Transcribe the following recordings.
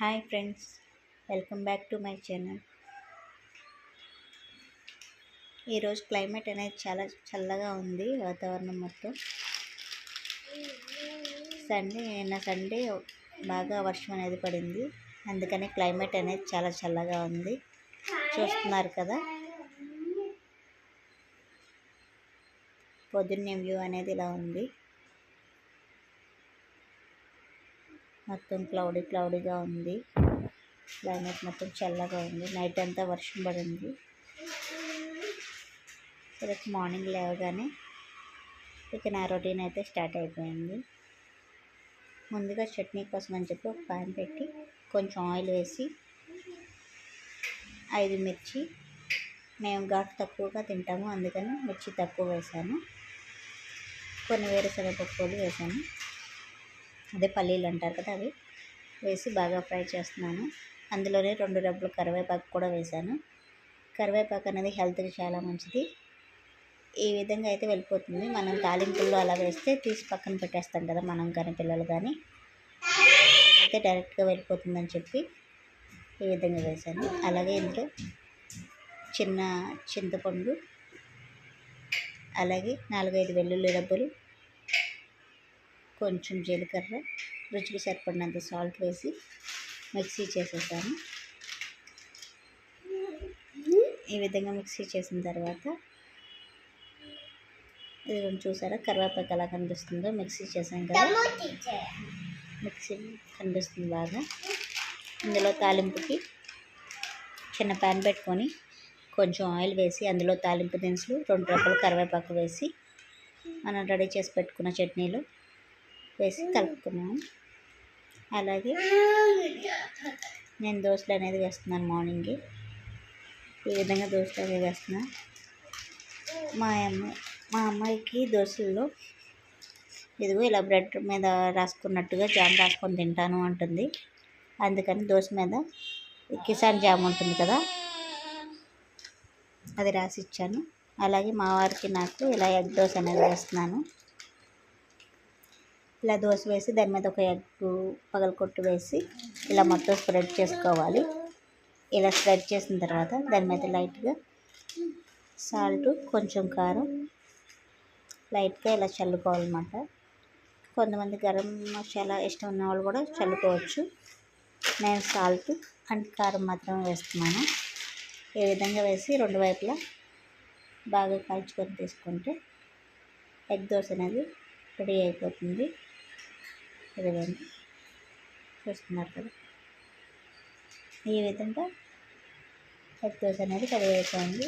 Hi friends welcome back to my channel. ఈరోజు climate అనేది చాలా చల్లగా ఉంది వాతావరణం మొత్తం. సండే నిన్న సండే బాగా వర్షం అనేది పడింది. అందుకని క్లైమేట్ అనేది చాలా చల్లగా ఉంది. చూస్తున్నారు కదా? పొద్దున్నే వ్యూ అనేది ఇలా ఉంది. మొత్తం క్లౌడీ క్లౌడీగా ఉంది. క్లైమేట్ మొత్తం చల్లగా ఉంది. నైట్ అంతా వర్షం పడింది. రేపు మార్నింగ్ లేవగానే ఇక నా రొటీన్ అయితే స్టార్ట్ అయిపోయింది. ముందుగా చట్నీ కోసం అని చెప్పి ఒక ప్యాన్ పెట్టి కొంచెం ఆయిల్ వేసి ఐదు మిర్చి మేము ఘాటు తక్కువగా తింటాము అందుకని మిర్చి తక్కువ వేసాను. కొన్ని వేరుశనగ పప్పులు వేసాను. అదే పల్లీలు అంటారు కదా అవి. వేసి బాగా ఫ్రై చేస్తున్నాను. అందులోనే రెండు డబ్బులు కరివేపాకు కూడా వేసాను కరివేపాకు అనేది హెల్త్కి చాలా మంచిది. ఈ విధంగా అయితే వెళ్ళిపోతుంది. మనం తాలింపుల్లో అలా వేస్తే తీసి పక్కన పెట్టేస్తాం కదా మనం కానీ పిల్లలు కానీ. అయితే డైరెక్ట్గా వెళ్ళిపోతుందని చెప్పి ఈ విధంగా వేసాను అలాగే ఇందులో చిన్న చింతపండు అలాగే నాలుగైదు వెల్లుల్లి డబ్బులు కొంచెం జీలకర్ర రుచికి సరిపడినంత సాల్ట్ వేసి మిక్సీ చేసేసాను ఈ విధంగా మిక్సీ చేసిన తర్వాత ఇది కొంచెం చూసారా కరివేపాకు ఎలా కనిపిస్తుందో మిక్సీ చేసాం కదా. మిక్సీ కనిపిస్తుంది బాగా. ఇందులో తాలింపుకి చిన్న ప్యాన్ పెట్టుకొని కొంచెం ఆయిల్ వేసి అందులో తాలింపు దినుసులు రెండు రకాల కరివేపాకు వేసి మనం రెడీ చేసి పెట్టుకున్న చట్నీలో వేసి కలుపుకున్నాను అలాగే నేను దోశలు అనేది వేస్తున్నాను మార్నింగ్. ఈ విధంగా దోశలు అనేది వేస్తున్నాను మా అమ్మ మా అమ్మాయికి దోశల్లో ఇదిగో ఇలా బ్రెడ్ మీద రాసుకున్నట్టుగా జామ్ రాసుకొని తింటాను అంటుంది. అందుకని దోశ మీద కిసాన్ జామ్ ఉంటుంది కదా అది రాసి ఇచ్చాను అలాగే మా వారికి నాకు ఇలా ఎగ్ దోశ అనేది వేస్తున్నాను. ఇలా దోశ వేసి దాని మీద ఒక ఎగ్ పగలకొట్టు వేసి ఇలా మొత్తం స్ప్రెడ్ చేసుకోవాలి. ఇలా స్ప్రెడ్ చేసిన తర్వాత దాని మీద లైట్గా సాల్ట్ కొంచెం కారం లైట్గా ఇలా చల్లుకోవాలన్నమాట. కొంతమంది గరం మసాలా ఇష్టం ఉన్న వాళ్ళు కూడా చల్లుకోవచ్చు. నేను సాల్ట్ అండ్ కారం మాత్రమే వేస్తున్నాను. ఈ విధంగా వేసి రెండు వైపులా బాగా కాల్చుకొని తీసుకుంటే ఎగ్ దోశ అనేది రెడీ అయిపోతుంది. ఇదిగోండి. చూస్తున్నారు కదా. ఈ విధంగా ఎగ్ దోశ అనేది రెడీ అయిపోయింది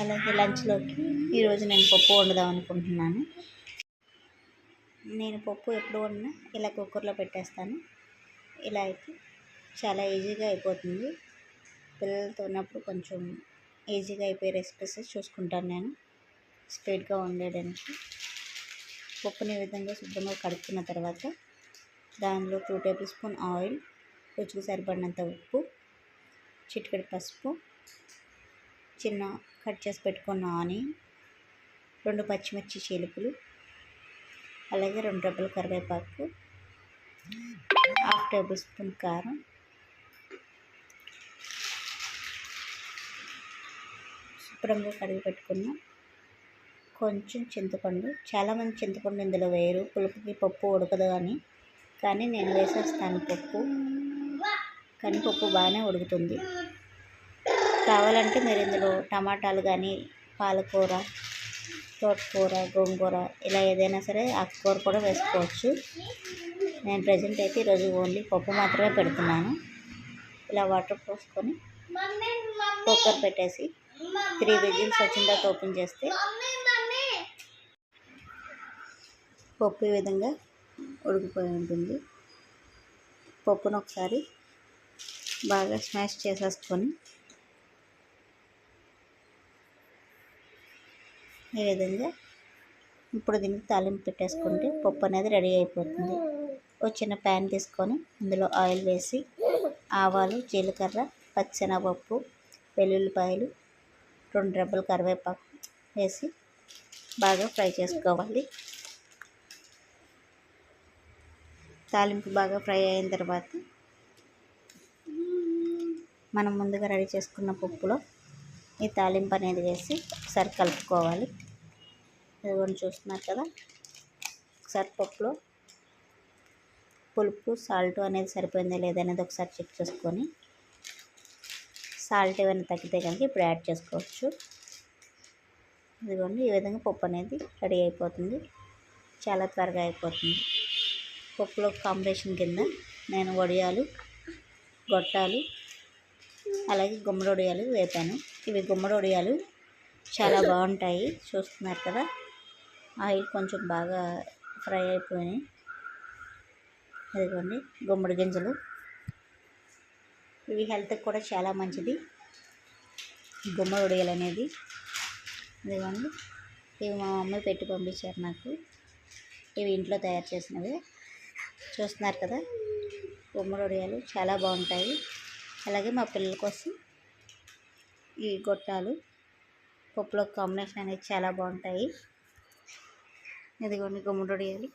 అలాగే లంచ్లోకి ఈరోజు నేను పప్పు వండుదాం అనుకుంటున్నాను. నేను పప్పు ఎప్పుడు వండినా ఇలా కుక్కర్లో పెట్టేస్తాను. ఇలా అయితే చాలా ఈజీగా అయిపోతుంది. పిల్లలతో ఉన్నప్పుడు కొంచెం ఈజీగా అయిపోయే రెసిపీస్ చూసుకుంటాను నేను. స్పీడ్గా వండేయడానికి. పప్పుని ఈ విధంగా శుభ్రంగా కడుక్కున్న తర్వాత దానిలో టూ టేబుల్ స్పూన్ ఆయిల్ రుచికి సరిపడినంత ఉప్పు చిటికెడు పసుపు చిన్న కట్ చేసి పెట్టుకున్న ఆనియన్ రెండు పచ్చిమిర్చి చీలుపులు అలాగే రెండు డబ్బుల కరివేపాకు హాఫ్ టేబుల్ స్పూన్ కారం శుభ్రంగా కడిగి పెట్టుకున్నాం కొంచెం చింతపండు. చాలామంది చింతపండు ఇందులో వేయరు. పులుపుకి పప్పు ఉడకదు అని. కానీ నేను వేసేస్తాను పప్పు. కానీ పప్పు బాగానే ఉడుకుతుంది. కావాలంటే మీరు ఇందులో టమాటాలు కానీ పాలకూర తోటకూర గోంగూర ఇలా ఏదైనా సరే ఆకుకూర కూడా వేసుకోవచ్చు. నేను ప్రజెంట్ అయితే ఈరోజు ఓన్లీ పప్పు మాత్రమే పెడుతున్నాను. ఇలా వాటర్ పోసుకొని కుక్కర్ పెట్టేసి త్రీ విజిల్స్ వచ్చిన తర్వాత ఓపెన్ చేస్తే పప్పు ఈ విధంగా ఉడికిపోయి ఉంటుంది. పప్పును ఒకసారి బాగా స్మాష్ చేసేసుకొని ఈ విధంగా ఇప్పుడు దీనికి తాలింపు పెట్టేసుకుంటే పప్పు అనేది రెడీ అయిపోతుంది. ఒక చిన్న ప్యాన్ తీసుకొని అందులో ఆయిల్ వేసి ఆవాలు జీలకర్ర పచ్చెనగపప్పు వెల్లుల్లిపాయలు రెండు రెబ్బలు కరివేపాకు వేసి బాగా ఫ్రై చేసుకోవాలి. తాలింపు బాగా ఫ్రై అయిన తర్వాత మనం ముందుగా రెడీ చేసుకున్న పప్పులో ఈ తాలింపు అనేది వేసి ఒకసారి కలుపుకోవాలి. ఇదిగోండి చూస్తున్నారు కదా. ఒకసారి పప్పులో పులుపు సాల్ట్ అనేది సరిపోయిందా లేదనేది ఒకసారి చెక్ చేసుకొని సాల్ట్ ఏమైనా తగ్గితే కనుక ఇప్పుడు యాడ్ చేసుకోవచ్చు. ఇదిగోండి ఈ విధంగా పప్పు అనేది రెడీ అయిపోతుంది. చాలా త్వరగా అయిపోతుంది. పప్పులో కాంబినేషన్ కింద నేను వడియాలు గొట్టాలు అలాగే గుమ్మడి వడియాలు వేపాను. ఇవి గుమ్మడి వడియాలు చాలా బాగుంటాయి. చూస్తున్నారు కదా ఆయిల్ కొంచెం బాగా ఫ్రై అయిపోయినాయి. అదిగోండి గుమ్మడి గింజలు. ఇవి హెల్త్కి కూడా చాలా మంచిది. గుమ్మడి వడియాలు అనేది. అదిగోండి ఇవి మా మమ్మీ పెట్టి పంపించారు నాకు. ఇవి ఇంట్లో తయారు చేసినవి. చూస్తున్నారు కదా. గుమ్మడి వడియాలు చాలా బాగుంటాయి. అలాగే మా పిల్లల కోసం ఈ గొట్టాలు పప్పులో కాంబినేషన్ అనేది చాలా బాగుంటాయి. ఇదిగోండి గుమ్మడి వడియాలు.